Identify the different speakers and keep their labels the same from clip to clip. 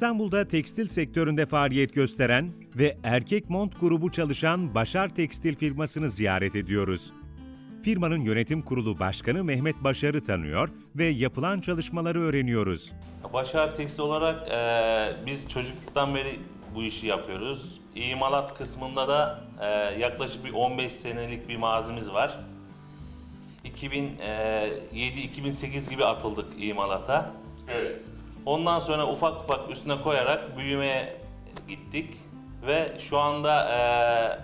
Speaker 1: İstanbul'da tekstil sektöründe faaliyet gösteren ve erkek mont grubu çalışan Başar Tekstil firmasını ziyaret ediyoruz. Firmanın yönetim kurulu başkanı Mehmet Başar'ı tanıyor ve yapılan çalışmaları öğreniyoruz.
Speaker 2: Başar Tekstil olarak eee, biz çocukluktan beri bu işi yapıyoruz. İmalat kısmında da eee, yaklaşık bir 15 senelik bir mazimiz var. 2007-2008 gibi atıldık imalata.
Speaker 3: Evet.
Speaker 2: Ondan sonra ufak ufak üstüne koyarak büyümeye gittik ve şu anda eee,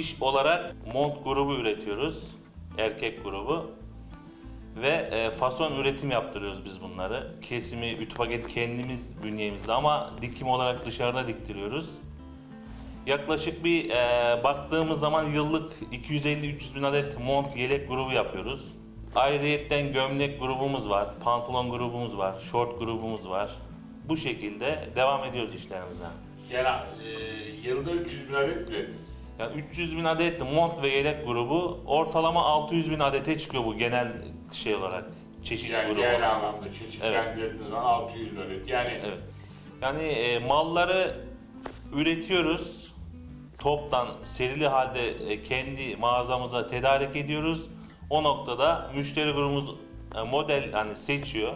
Speaker 2: iş olarak mont grubu üretiyoruz, erkek grubu ve e, fason üretim yaptırıyoruz biz bunları. Kesimi, ütü paketi kendimiz bünyemizde ama dikim olarak dışarıda diktiriyoruz. Yaklaşık bir e, baktığımız zaman yıllık 250-300 bin adet mont yelek grubu yapıyoruz. Ayrıyetten gömlek grubumuz var, pantolon grubumuz var, şort grubumuz var. Bu şekilde devam ediyoruz işlerimize.
Speaker 3: Yani e, yılda 300 bin adet üretim.
Speaker 2: Yani 300 bin adet mont ve yelek grubu ortalama 600 bin adete çıkıyor bu genel şey olarak çeşit
Speaker 3: Yani
Speaker 2: grubu.
Speaker 3: genel anlamda çeşitlendirdiğiniz zaman 600 bin adet. Yani
Speaker 2: Evet. Yani e, malları üretiyoruz. Toptan serili halde e, kendi mağazamıza tedarik ediyoruz. O noktada müşteri grubumuz e, model hani seçiyor.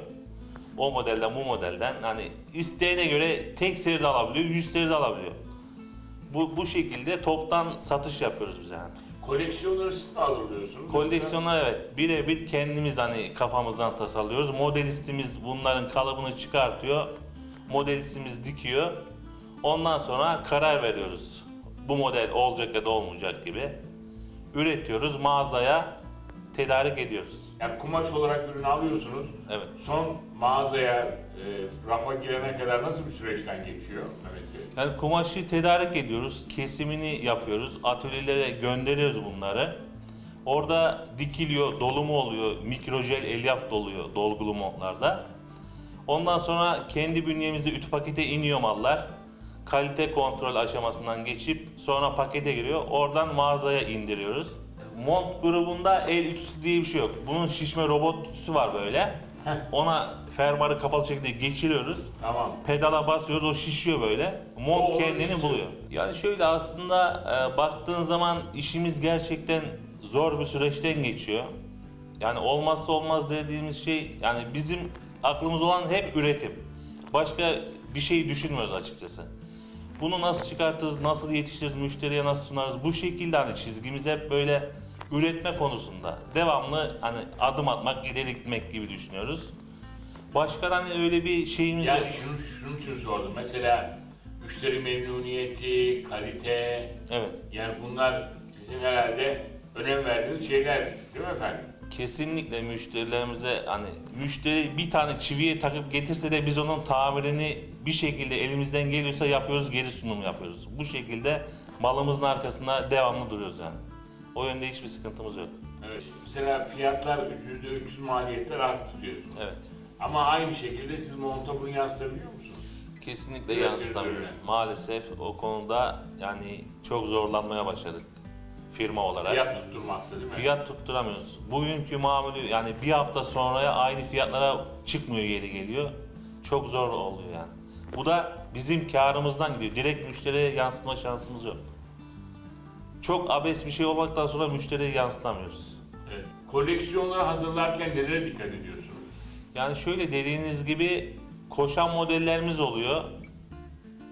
Speaker 2: O modelden bu modelden hani isteğine göre tek seri de alabiliyor, 100 seri de alabiliyor. Bu bu şekilde toptan satış yapıyoruz biz yani.
Speaker 3: koleksiyonları siz mi hazırlıyorsunuz?
Speaker 2: Koleksiyonlar evet birebir kendimiz hani kafamızdan tasarlıyoruz. Modelistimiz bunların kalıbını çıkartıyor. Modelistimiz dikiyor. Ondan sonra karar veriyoruz. Bu model olacak ya da olmayacak gibi. Üretiyoruz, mağazaya tedarik ediyoruz.
Speaker 3: Yani kumaş olarak ürünü alıyorsunuz.
Speaker 2: Evet.
Speaker 3: Son mağazaya, e, rafa girene kadar nasıl bir süreçten geçiyor Mehmet Bey?
Speaker 2: Yani kumaşı tedarik ediyoruz, kesimini yapıyoruz, atölyelere gönderiyoruz bunları. Orada dikiliyor, dolumu oluyor, mikrojel elyaf doluyor dolgulu montlarda. Ondan sonra kendi bünyemizde ütü pakete iniyor mallar. Kalite kontrol aşamasından geçip sonra pakete giriyor. Oradan mağazaya indiriyoruz. Mont grubunda el ütüsü diye bir şey yok. Bunun şişme robot ütüsü var böyle. Ona fermuarı kapalı şekilde geçiriyoruz.
Speaker 3: Tamam.
Speaker 2: Pedala basıyoruz o şişiyor böyle. Mont
Speaker 3: O
Speaker 2: kendini
Speaker 3: şişiyor.
Speaker 2: buluyor. Yani şöyle aslında e, baktığın zaman işimiz gerçekten zor bir süreçten geçiyor. Yani olmazsa olmaz dediğimiz şey yani bizim aklımız olan hep üretim. Başka bir şey düşünmüyoruz açıkçası. Bunu nasıl çıkartırız, nasıl yetiştiririz, müşteriye nasıl sunarız? Bu şekilde hani çizgimiz hep böyle üretme konusunda. Devamlı hani adım atmak, ileri gitmek gibi düşünüyoruz. Başka hani öyle bir şeyimiz yok.
Speaker 3: Yani şunu, şunun için sordum. Mesela müşteri memnuniyeti, kalite,
Speaker 2: Evet.
Speaker 3: yani bunlar sizin herhalde önem verdiğiniz şeyler değil mi efendim?
Speaker 2: Kesinlikle müşterilerimize hani müşteri bir tane çiviye takıp getirse de biz onun tamirini bir şekilde elimizden geliyorsa yapıyoruz, geri sunum yapıyoruz. Bu şekilde malımızın arkasında devamlı duruyoruz yani. O yönde hiçbir sıkıntımız yok.
Speaker 3: Evet. Mesela fiyatlar %300 maliyetler arttı diyorsunuz.
Speaker 2: Evet.
Speaker 3: Ama aynı şekilde siz monta bunu yansıtabiliyor musunuz?
Speaker 2: Kesinlikle
Speaker 3: Evet,
Speaker 2: yansıtamıyoruz. Maalesef o konuda yani çok zorlanmaya başladık firma olarak.
Speaker 3: Fiyat tutturmakta değil mi?
Speaker 2: Fiyat tutturamıyoruz. Bugünkü mamülü yani bir hafta sonraya aynı fiyatlara çıkmıyor geri geliyor. Çok zor oluyor yani. Bu da bizim karımızdan gidiyor. Direkt müşteriye yansıtma şansımız yok. Çok abes bir şey olmaktan sonra müşteriye yansıtamıyoruz.
Speaker 3: Evet. Koleksiyonları hazırlarken nelere dikkat ediyorsunuz?
Speaker 2: Yani şöyle dediğiniz gibi koşan modellerimiz oluyor.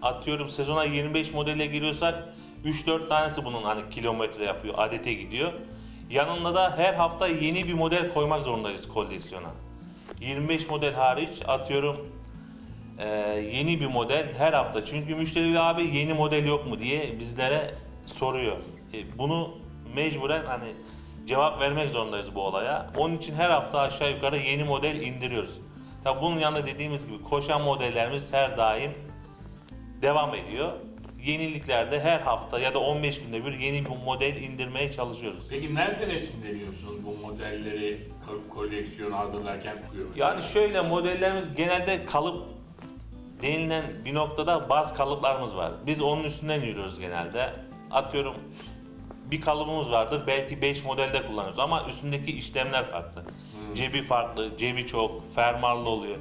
Speaker 2: Atıyorum sezona 25 modele giriyorsak 3-4 tanesi bunun hani kilometre yapıyor, adete gidiyor. Yanında da her hafta yeni bir model koymak zorundayız koleksiyona. 25 model hariç atıyorum eee, yeni bir model her hafta. Çünkü müşteri abi yeni model yok mu diye bizlere soruyor. E, bunu mecburen hani cevap vermek zorundayız bu olaya. Onun için her hafta aşağı yukarı yeni model indiriyoruz. Tabi bunun yanında dediğimiz gibi koşan modellerimiz her daim devam ediyor. Yeniliklerde her hafta ya da 15 günde bir yeni bir model indirmeye çalışıyoruz.
Speaker 3: Peki nereden esinleniyorsunuz bu modelleri ko- koleksiyona hazırlarken?
Speaker 2: Yani şöyle modellerimiz genelde kalıp denilen bir noktada baz kalıplarımız var. Biz onun üstünden yürüyoruz genelde. Atıyorum bir kalıbımız vardır belki 5 modelde kullanıyoruz ama üstündeki işlemler farklı. Cebi farklı, cebi çok, fermuarlı oluyor.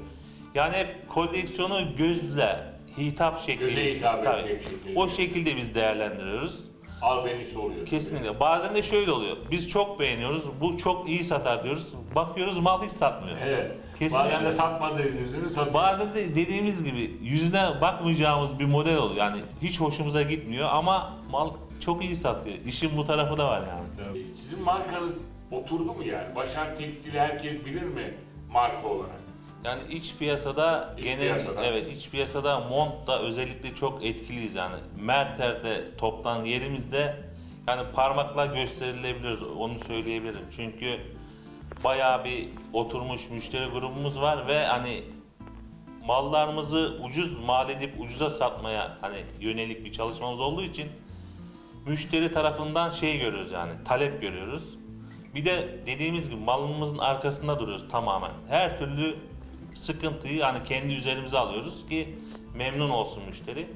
Speaker 2: Yani hep koleksiyonu gözle hitap şekli.
Speaker 3: Göze hitap
Speaker 2: Tabii.
Speaker 3: edecek şekilde.
Speaker 2: O şekilde biz değerlendiriyoruz.
Speaker 3: Albenisi oluyor.
Speaker 2: Kesinlikle. Bazen de şöyle oluyor. Biz çok beğeniyoruz. Bu çok iyi satar diyoruz. Bakıyoruz mal hiç satmıyor.
Speaker 3: Evet.
Speaker 2: Kesinlikle.
Speaker 3: Bazen de satmadığı ürünü satıyor.
Speaker 2: Bazen de dediğimiz gibi yüzüne bakmayacağımız bir model oluyor. Yani hiç hoşumuza gitmiyor ama mal çok iyi satıyor. İşin bu tarafı da var yani.
Speaker 3: Tabii. Sizin markanız oturdu mu yani? Başar Tekstil'i herkes bilir mi marka olarak?
Speaker 2: Yani iç piyasada
Speaker 3: İç
Speaker 2: genel
Speaker 3: piyasada.
Speaker 2: evet iç piyasada Mont'ta özellikle çok etkiliyiz yani. Merter'de toptan yerimizde yani parmakla gösterilebiliyoruz onu söyleyebilirim. Çünkü bayağı bir oturmuş müşteri grubumuz var ve hani mallarımızı ucuz mal edip ucuza satmaya hani yönelik bir çalışmamız olduğu için müşteri tarafından şey görüyoruz yani talep görüyoruz. Bir de dediğimiz gibi malımızın arkasında duruyoruz tamamen. Her türlü sıkıntıyı hani kendi üzerimize alıyoruz ki memnun olsun müşteri.